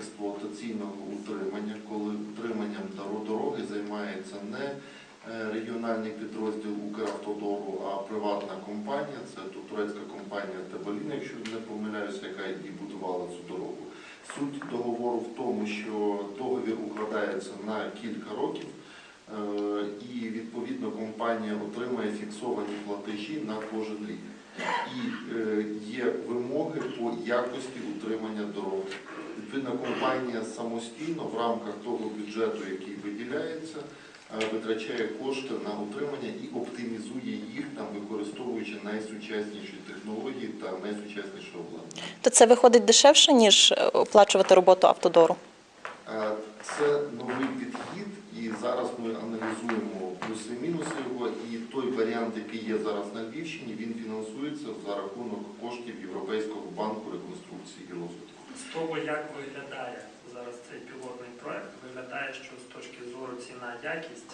експлуатаційного утримання, коли утриманням дороги займається не е, регіональний підрозділ Укравтодору, а приватна компанія. Це турецька компанія Тебаліна, якщо не помиляюся, яка і будувала цю дорогу. Суть договору в тому, що договір укладається на кілька років, е, і відповідно компанія отримає фіксовані платежі на кожен рік. І е, є вимоги по якості утримання дороги. Відповідно, компанія самостійно в рамках того бюджету, який виділяється, е, витрачає кошти на утримання і оптимізує їх, там використовуючи найсучасніші технології та найсучасніше обладнання. То це виходить дешевше, ніж е, оплачувати роботу автодору. Е, Це новий підхід, і зараз ми аналізуємо плюси-мінуси його. І той варіант, який є зараз на Львівщині, він фінансується за рахунок коштів Європейського банку реконструкції і розвитку. З того, як виглядає зараз цей пілотний проект, виглядає, що з точки зору ціна якість